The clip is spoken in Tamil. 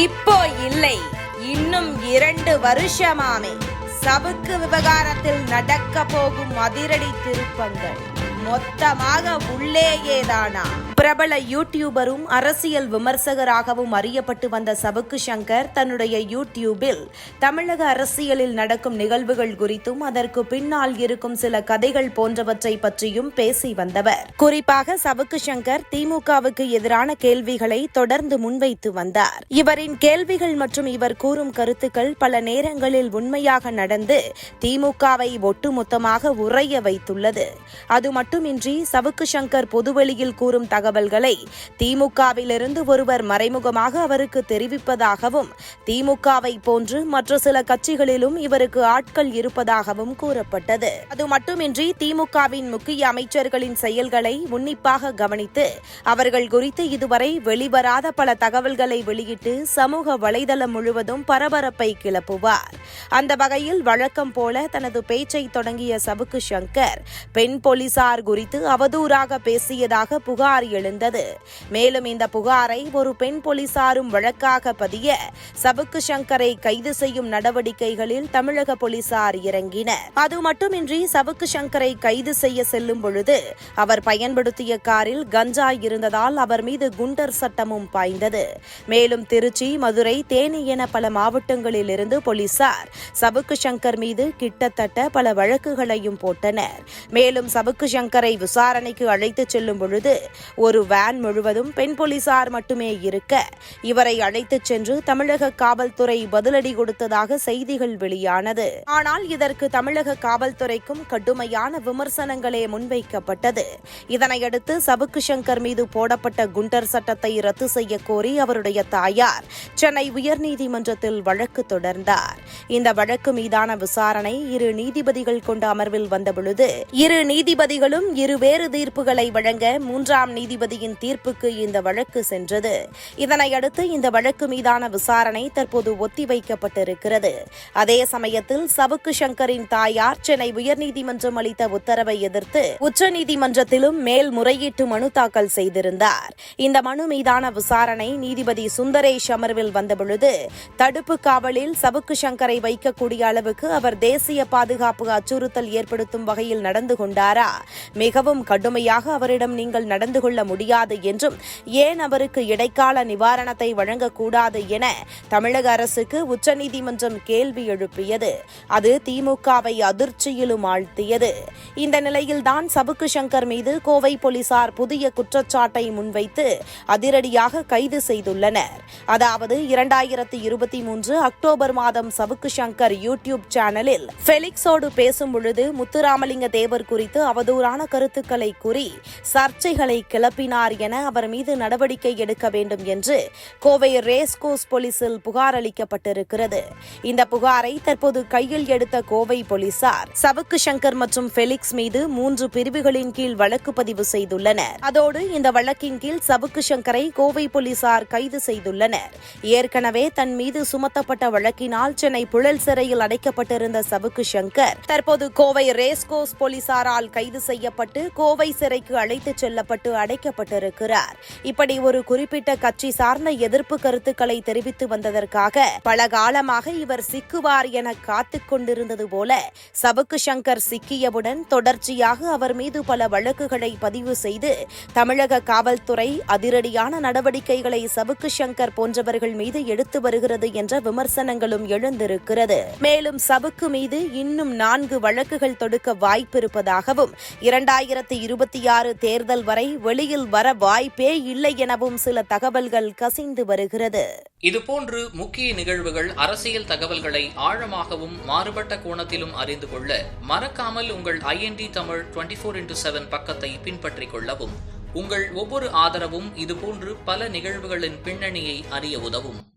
இப்போ இல்லை. இன்னும் இரண்டு வருஷமாமே. சபுக்கு விவகாரத்தில் நடக்க போகும் அதிரடி திருப்பங்கள். மொத்தமாக உள்ளேயேதானா? பிரபல யூடியூபரும் அரசியல் விமர்சகராகவும் அறியப்பட்டு வந்த சபுக்கு சங்கர் தன்னுடைய யூடியூபில் தமிழக அரசியலில் நடக்கும் நிகழ்வுகள் குறித்தும் அதற்கு பின்னால் இருக்கும் சில கதைகள் போன்றவற்றை பற்றியும் பேசி வந்தவர். குறிப்பாக சபுக்கு சங்கர் திமுகவுக்கு எதிரான கேள்விகளை தொடர்ந்து முன்வைத்து வந்தார். இவரின் கேள்விகள் மற்றும் இவர் கூறும் கருத்துக்கள் பல நேரங்களில் உண்மையாக நடந்து திமுகவை ஒட்டுமொத்தமாக உறைய வைத்துள்ளது. அது மட்டும் மட்டுமின்றி சவுக்கு சங்கர் பொதுவெளியில் கூறும் தகவல்களை திமுகவிலிருந்து ஒருவர் மறைமுகமாக அவருக்கு தெரிவிப்பதாகவும் திமுகவை போன்று மற்ற சில கட்சிகளிலும் இவருக்கு ஆட்கள் இருப்பதாகவும் கூறப்பட்டது. அது மட்டுமின்றி திமுகவின் முக்கிய அமைச்சர்களின் செயல்களை உன்னிப்பாக கவனித்து அவர்கள் குறித்து இதுவரை வெளிவராத பல தகவல்களை வெளியிட்டு சமூக வலைதளம் முழுவதும் பரபரப்பை கிளப்புவார். அந்த வகையில் வழக்கம் போல தனது பேச்சை தொடங்கிய சவுக்கு சங்கர் பெண் போலீசார் குறித்து அவதூறாக பேசியதாக புகார் எழுந்தது. மேலும் இந்த புகாரை ஒரு பெண் போலீசாரும் வழக்காக பதிய சபுக்கு சங்கரை கைது செய்யும் நடவடிக்கைகளில் தமிழக போலீசார் இறங்கினர். அது மட்டுமின்றி சபுக்கு சங்கரை கைது செய்ய செல்லும் பொழுது அவர் பயன்படுத்திய காரில் கஞ்சா இருந்ததால் அவர் மீது குண்டர் சட்டமும் பாய்ந்தது. மேலும் திருச்சி மதுரை தேனி என பல மாவட்டங்களில் இருந்து போலீசார் சபுக்கு சங்கர் மீது கிட்டத்தட்ட பல வழக்குகளையும் போட்டனர். மேலும் சபுக்கு சங்கர் விசாரணைக்கு அழைத்துச் செல்லும் பொழுது ஒரு வேன் முழுவதும் பெண் போலீசார் மட்டுமே இருக்க இவரை அழைத்துச் சென்று தமிழக காவல்துறை பதிலடி கொடுத்ததாக செய்திகள் வெளியானது. ஆனால் இதற்கு தமிழக காவல்துறைக்கும் கடுமையான விமர்சனங்களே முன்வைக்கப்பட்டது. இதனையடுத்து சபுக்கு சங்கர் மீது போடப்பட்ட குண்டர் சட்டத்தை ரத்து செய்ய கோரி அவருடைய தாயார் சென்னை உயர்நீதிமன்றத்தில் வழக்கு தொடர்ந்தார். இந்த வழக்கு மீதான விசாரணை இரு நீதிபதிகள் கொண்ட அமர்வில் வந்தபொழுது இரு நீதிபதிகளும் மேலும் இருவேறு தீர்ப்புகளை வழங்க மூன்றாம் நீதிபதியின் தீர்ப்புக்கு இந்த வழக்கு சென்றது. இதனையடுத்து இந்த வழக்கு மீதான விசாரணை தற்போது ஒத்திவைக்கப்பட்டிருக்கிறது. அதே சமயத்தில் சவுக்கு சங்கரின் தாயார் சென்னை உயர்நீதிமன்றம் அளித்த உத்தரவை எதிர்த்து உச்சநீதிமன்றத்திலும் மேல்முறையீட்டு மனு தாக்கல் செய்திருந்தார். இந்த மனு மீதான விசாரணை நீதிபதி சுந்தரேஷ் அமர்வில் வந்தபொழுது தடுப்பு காவலில் சவுக்கு சங்கரை வைக்கக்கூடிய அளவுக்கு அவர் தேசிய பாதுகாப்பு அச்சுறுத்தல் ஏற்படுத்தும் வகையில் நடந்து கொண்டாரா? மிகவும் கடுமையாக அவரிடம் நீங்கள் நடந்து கொள்ள முடியாது என்றும் ஏன் அவருக்கு இடைக்கால நிவாரணத்தை வழங்கக்கூடாது என தமிழக அரசுக்கு உச்சநீதிமன்றம் கேள்வி எழுப்பியது. அது திமுகவை அதிர்ச்சியிலும் ஆழ்த்தியது. இந்த நிலையில்தான் சபுக்கு சங்கர் மீது கோவை போலீசார் புதிய குற்றச்சாட்டை முன்வைத்து அதிரடியாக கைது செய்துள்ளனர். அதாவது இரண்டாயிரத்தி இருபத்தி மூன்று அக்டோபர் மாதம் சவுக்கு சங்கர் யூடியூப் சேனலில் ஃபெலிக்ஸோடு பேசும் பொழுது முத்துராமலிங்க தேவர் குறித்து அவதூறான தவறான கருத்துக்களை கூறி சர்ச்சைகளை கிளப்பினார் என அவர் மீது நடவடிக்கை எடுக்க வேண்டும் என்று கோவை ரேஸ்கோஸ் போலீசில் புகார் அளிக்கப்பட்டிருக்கிறது. இந்த புகாரை தற்போது கையில் எடுத்த கோவை போலீசார் சவுக்கு சங்கர் மற்றும் ஃபெலிக்ஸ் மீது மூன்று பிரிவுகளின் கீழ் வழக்கு பதிவு செய்துள்ளனர். அதோடு இந்த வழக்கின் கீழ் சவுக்கு சங்கரை கோவை போலீசார் கைது செய்துள்ளனர். ஏற்கனவே தன் மீது சுமத்தப்பட்ட வழக்கினால் சென்னை புழல் சிறையில் அடைக்கப்பட்டிருந்த சவுக்கு சங்கர் தற்போது கோவை ரேஸ்கோஸ் போலீசாரால் கைது செய்ய செய்யப்பட்டு கோவை சிறைக்கு அழைத்துச் செல்லப்பட்டு அடைக்கப்பட்டிருக்கிறார். இப்படி ஒரு குறிப்பிட்ட கட்சி சார்ந்த எதிர்ப்பு கருத்துக்களை தெரிவித்து வந்ததற்காக பல காலமாக இவர் சிக்குவார் என காத்துக் கொண்டிருந்தது போல சபுக்கு சங்கர் சிக்கியவுடன் தொடர்ச்சியாக அவர் மீது பல வழக்குகளை பதிவு செய்து தமிழக காவல்துறை அதிரடியான நடவடிக்கைகளை சபுக்கு சங்கர் போன்றவர்கள் மீது எடுத்து வருகிறது என்ற விமர்சனங்களும் எழுந்திருக்கிறது. மேலும் சபுக்கு மீது இன்னும் நான்கு வழக்குகள் தொடுக்க வாய்ப்பிருப்பதாகவும் இரண்டாயிரத்தி இருபத்தி ஆறு தேர்தல் வரை வெளியில் வர வாய்ப்பே இல்லை எனவும் சில தகவல்கள் கசிந்து வருகிறது. இதுபோன்று முக்கிய நிகழ்வுகள் அரசியல் தகவல்களை ஆழமாகவும் மாறுபட்ட கோணத்திலும் அறிந்து கொள்ள மறக்காமல் உங்கள் IND Tamil twenty four into seven பக்கத்தை பின்பற்றிக் கொள்ளவும் உங்கள் ஒவ்வொரு ஆதரவும் இதுபோன்று பல நிகழ்வுகளின் பின்னணியை அறிய உதவும்.